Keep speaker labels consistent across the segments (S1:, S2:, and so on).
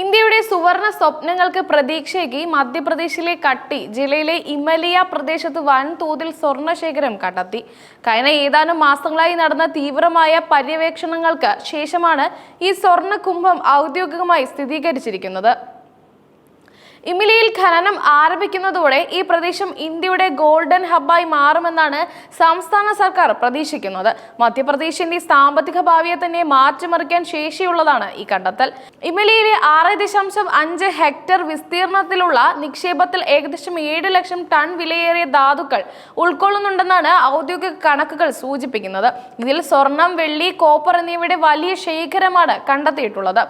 S1: ഇന്ത്യയുടെ സുവർണ സ്വപ്നങ്ങൾക്ക് പ്രതീക്ഷയേകി മധ്യപ്രദേശിലെ കട്ടി ജില്ലയിലെ ഇമലിയ പ്രദേശത്ത് വൻതോതിൽ സ്വർണശേഖരം കണ്ടെത്തി. കഴിഞ്ഞ ഏതാനും മാസങ്ങളായി നടന്ന തീവ്രമായ പര്യവേക്ഷണങ്ങൾക്ക് ശേഷമാണ് ഈ സ്വർണ കുംഭം ഔദ്യോഗികമായി സ്ഥിരീകരിച്ചിരിക്കുന്നത്. ഇമിലിയിൽ ഖനനം ആരംഭിക്കുന്നതോടെ ഈ പ്രദേശം ഇന്ത്യയുടെ ഗോൾഡൻ ഹബ്ബായി മാറുമെന്നാണ് സംസ്ഥാന സർക്കാർ പ്രതീക്ഷിക്കുന്നത്. മധ്യപ്രദേശിന്റെ സാമ്പത്തിക ഭാവിയെ തന്നെ മാറ്റിമറിക്കാൻ ശേഷിയുള്ളതാണ് ഈ കണ്ടെത്തൽ. ഇമിലിയിലെ ആറ് ദശാംശം അഞ്ച് ഹെക്ടർ വിസ്തീർണത്തിലുള്ള നിക്ഷേപത്തിൽ ഏകദേശം ഏഴ് ലക്ഷം ടൺ വിലയേറിയ ധാതുക്കൾ ഉൾക്കൊള്ളുന്നുണ്ടെന്നാണ് ഔദ്യോഗിക കണക്കുകൾ സൂചിപ്പിക്കുന്നത്. ഇതിൽ സ്വർണം വെള്ളി കോപ്പർ എന്നിവയുടെ വലിയ ശേഖരമാണ് കണ്ടെത്തിയിട്ടുള്ളത്.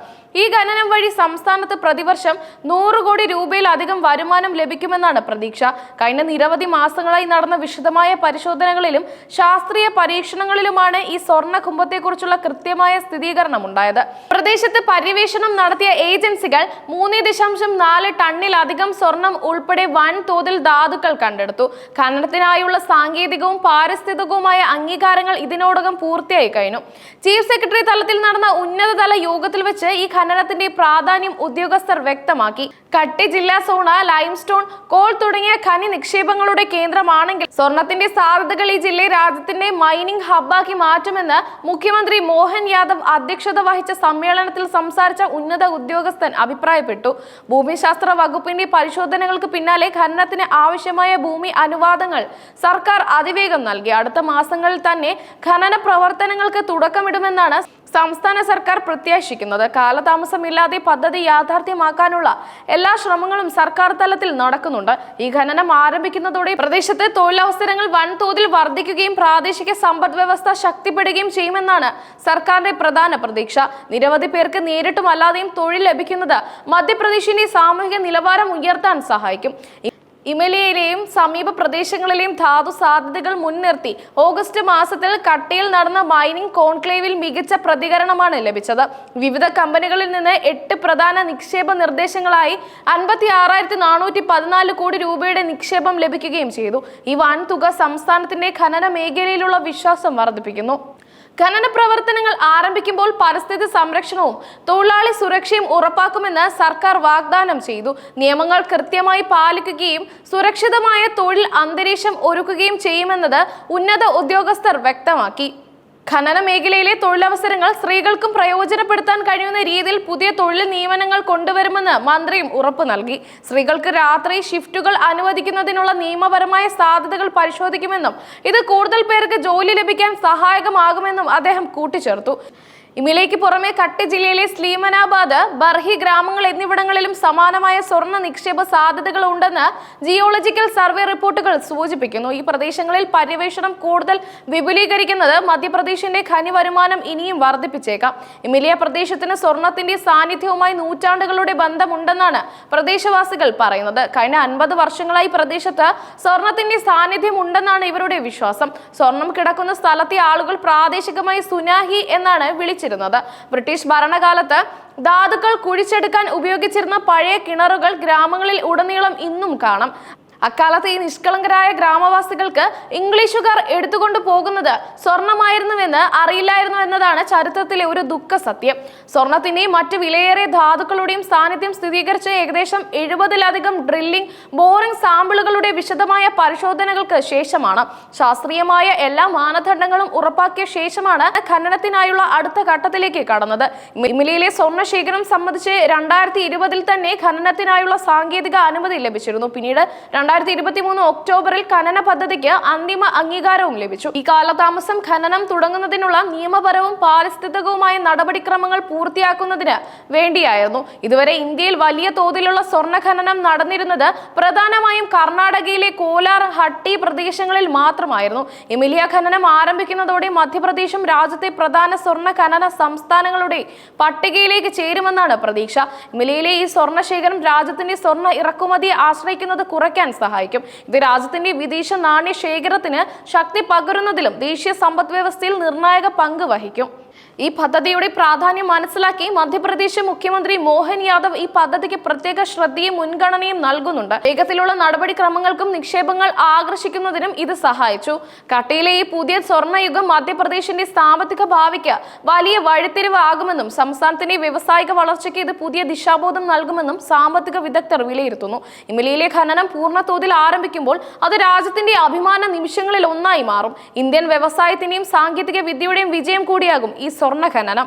S1: ഈ ഖനനം വഴി സംസ്ഥാനത്ത് പ്രതിവർഷം നൂറ് കോടി രൂപയിലധികം വരുമാനം ലഭിക്കുമെന്നാണ് പ്രതീക്ഷ. കഴിഞ്ഞ നിരവധി മാസങ്ങളായി നടന്ന വിശദമായ പരിശോധനകളിലും ശാസ്ത്രീയ പരീക്ഷണങ്ങളിലുമാണ് ഈ സ്വർണ കുംഭത്തെക്കുറിച്ചുള്ള കൃത്യമായ സ്ഥിരീകരണം ഉണ്ടായത് പ്രദേശത്ത് പര്യവേഷണം നടത്തിയ ഏജൻസികൾ മൂന്ന് ദശാംശം നാല് ടണ്ണിലധികം സ്വർണം ഉൾപ്പെടെ വൻതോതിൽ ധാതുക്കൾ കണ്ടെടുത്തു. ഖനനത്തിനായുള്ള സാങ്കേതികവും പാരിസ്ഥിതികവുമായ അംഗീകാരങ്ങൾ ഇതിനോടകം പൂർത്തിയായി കഴിഞ്ഞു. ചീഫ് സെക്രട്ടറി തലത്തിൽ നടന്ന ഉന്നതതല യോഗത്തിൽ വെച്ച് ഈ ഖനനത്തിന്റെ പ്രാധാന്യം ഉദ്യോഗസ്ഥർ വ്യക്തമാക്കി. കട്ടി ജില്ലാ സോണ ലൈംസ്റ്റോൺ കോൾ തുടങ്ങിയ ഖനി നിക്ഷേപങ്ങളുടെ കേന്ദ്രമാണെങ്കിൽ സ്വർണത്തിന്റെ സാധ്യതകൾ ഈ ജില്ലയെ രാജ്യത്തിന്റെ മൈനിങ് ഹബ്ബാക്കി മാറ്റുമെന്ന് മുഖ്യമന്ത്രി മോഹൻ യാദവ് അധ്യക്ഷത വഹിച്ച സമ്മേളനത്തിൽ സംസാരിച്ച ഉന്നത ഉദ്യോഗസ്ഥൻ അഭിപ്രായപ്പെട്ടു. ഭൂമിശാസ്ത്ര വകുപ്പിന്റെ പരിശോധനകൾക്ക് പിന്നാലെ ഖനനത്തിന് ആവശ്യമായ ഭൂമി അനുവാദങ്ങൾ സർക്കാർ അതിവേഗം നൽകി. അടുത്ത മാസങ്ങളിൽ തന്നെ ഖനന പ്രവർത്തനങ്ങൾക്ക് തുടക്കമിടുമെന്നാണ് സംസ്ഥാന സർക്കാർ പ്രത്യാശിക്കുന്നത് കാലതാമസമില്ലാതെ പദ്ധതി യാഥാർത്ഥ്യമാക്കാനുള്ള എല്ലാ ശ്രമങ്ങളും സർക്കാർ തലത്തിൽ നടക്കുന്നുണ്ട്. ഈ ഖനനം ആരംഭിക്കുന്നതോടെ പ്രദേശത്ത് തൊഴിലവസരങ്ങൾ വൻതോതിൽ വർദ്ധിക്കുകയും പ്രാദേശിക സമ്പദ് വ്യവസ്ഥ ശക്തിപ്പെടുകയും ചെയ്യുമെന്നാണ് സർക്കാരിന്റെ പ്രധാന പ്രതീക്ഷ. നിരവധി പേർക്ക് നേരിട്ടും അല്ലാതെയും തൊഴിൽ ലഭിക്കുന്നത് മധ്യപ്രദേശിന്റെ സാമൂഹിക നിലവാരം ഉയർത്താൻ സഹായിക്കും. ഇമലിയയിലെയും സമീപ പ്രദേശങ്ങളിലെയും ധാതു സാധ്യതകൾ മുൻനിർത്തി. ഓഗസ്റ്റ് മാസത്തിൽ കട്ടയിൽ നടന്ന മൈനിങ് കോൺക്ലേവിൽ മികച്ച പ്രതികരണമാണ് ലഭിച്ചത്. വിവിധ കമ്പനികളിൽ നിന്ന് എട്ട് പ്രധാന നിക്ഷേപ നിർദ്ദേശങ്ങളായി അൻപത്തി ആറായിരത്തി നാനൂറ്റി പതിനാല് കോടി രൂപയുടെ നിക്ഷേപം ലഭിക്കുകയും ചെയ്തു. ഈ വൻതുക സംസ്ഥാനത്തിന്റെ ഖനന മേഖലയിലുള്ള വിശ്വാസം വർദ്ധിപ്പിക്കുന്നു. ഖനന പ്രവർത്തനങ്ങൾ ആരംഭിക്കുമ്പോൾ പരിസ്ഥിതി സംരക്ഷണവും തൊഴിലാളി സുരക്ഷയും ഉറപ്പാക്കുമെന്ന് സർക്കാർ വാഗ്ദാനം ചെയ്തു. നിയമങ്ങൾ കൃത്യമായി പാലിക്കുകയും സുരക്ഷിതമായ തൊഴിൽ അന്തരീക്ഷം ഒരുക്കുകയും ചെയ്യുമെന്നത് ഉന്നത ഉദ്യോഗസ്ഥർ വ്യക്തമാക്കി. ഖനന മേഖലയിലെ തൊഴിലവസരങ്ങൾ സ്ത്രീകൾക്കും പ്രയോജനപ്പെടുത്താൻ കഴിയുന്ന രീതിയിൽ പുതിയ തൊഴിൽ നിയമനങ്ങൾ കൊണ്ടുവരുമെന്ന് മന്ത്രിയും ഉറപ്പു നൽകി. സ്ത്രീകൾക്ക് രാത്രി ഷിഫ്റ്റുകൾ അനുവദിക്കുന്നതിനുള്ള നിയമപരമായ സാധ്യതകൾ പരിശോധിക്കുമെന്നും ഇത് കൂടുതൽ പേർക്ക് ജോലി ലഭിക്കാൻ സഹായകമാകുമെന്നും അദ്ദേഹം കൂട്ടിച്ചേർത്തു. ഇമിലേക്ക് പുറമെ കട്ട് ജില്ലയിലെ സ്ലീമനാബാദ് ബർഹി ഗ്രാമങ്ങൾ എന്നിവിടങ്ങളിലും സമാനമായ സ്വർണ നിക്ഷേപ സാധ്യതകൾ ഉണ്ടെന്ന് ജിയോളജിക്കൽ സർവേ റിപ്പോർട്ടുകൾ സൂചിപ്പിക്കുന്നു. ഈ പ്രദേശങ്ങളിൽ പര്യവേഷണം കൂടുതൽ വിപുലീകരിക്കുന്നത് മധ്യപ്രദേശിന്റെ ഖനി വരുമാനം ഇനിയും വർദ്ധിപ്പിച്ചേക്കാം. ഇമിലിയ പ്രദേശത്തിന് സ്വർണത്തിന്റെ സാന്നിധ്യവുമായി നൂറ്റാണ്ടുകളുടെ ബന്ധമുണ്ടെന്നാണ് പ്രദേശവാസികൾ പറയുന്നത്. കഴിഞ്ഞ അൻപത് വർഷങ്ങളായി പ്രദേശത്ത് സ്വർണത്തിന്റെ സാന്നിധ്യം ഉണ്ടെന്നാണ് ഇവരുടെ വിശ്വാസം. സ്വർണം കിടക്കുന്ന സ്ഥലത്തെ ആളുകൾ പ്രാദേശികമായി സുനാഹി എന്നാണ് വിളിച്ചിരുന്നത് ബ്രിട്ടീഷ് ഭരണകാലത്ത് ധാതുക്കൾ കുഴിച്ചെടുക്കാൻ ഉപയോഗിച്ചിരുന്ന പഴയ കിണറുകൾ ഗ്രാമങ്ങളിൽ ഉടനീളം ഇന്നും കാണാം. അക്കാലത്ത് ഈ നിഷ്കളങ്കരായ ഗ്രാമവാസികൾക്ക് ഇംഗ്ലീഷുകാർ എടുത്തുകൊണ്ട് പോകുന്നത് സ്വർണമായിരുന്നുവെന്ന് അറിയില്ലായിരുന്നു എന്നതാണ് ചരിത്രത്തിലെ ഒരു ദുഃഖ സത്യം. സ്വർണത്തിന്റെയും മറ്റ് വിലയേറിയ ധാതുക്കളുടെയും സാന്നിധ്യം സ്ഥിരീകരിച്ച ഏകദേശം എഴുപതിലധികം ഡ്രില്ലിംഗ് ബോറിംഗ് സാമ്പിളുകളുടെ വിശദമായ പരിശോധനകൾക്ക് ശേഷമാണ്. ശാസ്ത്രീയമായ എല്ലാ മാനദണ്ഡങ്ങളും ഉറപ്പാക്കിയ ശേഷമാണ് ഖനനത്തിനായുള്ള അടുത്ത ഘട്ടത്തിലേക്ക് കടന്നത്. മിമിലയിലെ സ്വർണ ശേഖരം സംബന്ധിച്ച് രണ്ടായിരത്തി ഇരുപതിൽ തന്നെ ഖനനത്തിനായുള്ള സാങ്കേതിക അനുമതി ലഭിച്ചിരുന്നു. പിന്നീട് രണ്ടായിരത്തി ഇരുപത്തി മൂന്ന് ഒക്ടോബറിൽ ഖനന പദ്ധതിക്ക് അന്തിമ അംഗീകാരവും ലഭിച്ചു. ഈ കാലതാമസം ഖനനം തുടങ്ങുന്നതിനുള്ള നിയമപരവും പാരിസ്ഥിതികവുമായ നടപടിക്രമങ്ങൾ പൂർത്തിയാക്കുന്നതിന് വേണ്ടിയായിരുന്നു. ഇതുവരെ ഇന്ത്യയിൽ വലിയ തോതിലുള്ള സ്വർണ ഖനനം നടന്നിരുന്നത് പ്രധാനമായും കർണാടകയിലെ കോലാർ ഹട്ടി പ്രദേശങ്ങളിൽ മാത്രമായിരുന്നു. എമിലിയ ഖനനം ആരംഭിക്കുന്നതോടെ മധ്യപ്രദേശും രാജ്യത്തെ പ്രധാന സ്വർണ ഖനന സംസ്ഥാനങ്ങളുടെ പട്ടികയിലേക്ക് ചേരുമെന്നാണ് പ്രതീക്ഷ. എമിലിയയിലെ ഈ സ്വർണ ശേഖരം രാജ്യത്തിന്റെ സ്വർണ ഇറക്കുമതിയെ ആശ്രയിക്കുന്നത് കുറയ്ക്കാൻ സഹായിക്കും. ഇത് രാജ്യത്തിന്റെ വിദേശ നാണ്യ ശേഖരത്തിന് ശക്തി പകരുന്നതിലും ദേശീയ സമ്പദ് വ്യവസ്ഥയിൽ നിർണായക പങ്ക് വഹിക്കും. ഈ പദ്ധതിയുടെ പ്രാധാന്യം മനസ്സിലാക്കി മധ്യപ്രദേശ് മുഖ്യമന്ത്രി മോഹൻ യാദവ് ഈ പദ്ധതിക്ക് പ്രത്യേക ശ്രദ്ധയും മുൻഗണനയും നൽകുന്നുണ്ട്. വേഗത്തിലുള്ള നടപടിക്രമങ്ങൾക്കും നിക്ഷേപങ്ങൾ ആകർഷിക്കുന്നതിനും ഇത് സഹായിച്ചു. കട്ടയിലെ ഈ പുതിയ സ്വർണയുഗം മധ്യപ്രദേശിന്റെ സാമ്പത്തിക ഭാവിക്ക് വലിയ വഴിത്തിരിവ് ആകുമെന്നും സംസ്ഥാനത്തിന്റെ വ്യവസായിക വളർച്ചയ്ക്ക് ഇത് പുതിയ ദിശാബോധം നൽകുമെന്നും സാമ്പത്തിക വിദഗ്ധർ വിലയിരുത്തുന്നു. ഇമലിയിലെ ഖനനം പൂർണ തോതിൽ ആരംഭിക്കുമ്പോൾ അത് രാജ്യത്തിന്റെ അഭിമാന നിമിഷങ്ങളിൽ ഒന്നായി മാറും. ഇന്ത്യൻ വ്യവസായത്തിന്റെയും സാങ്കേതിക വിദ്യയുടെയും വിജയം കൂടിയാകും ഈ സ്വർണ ഖനനം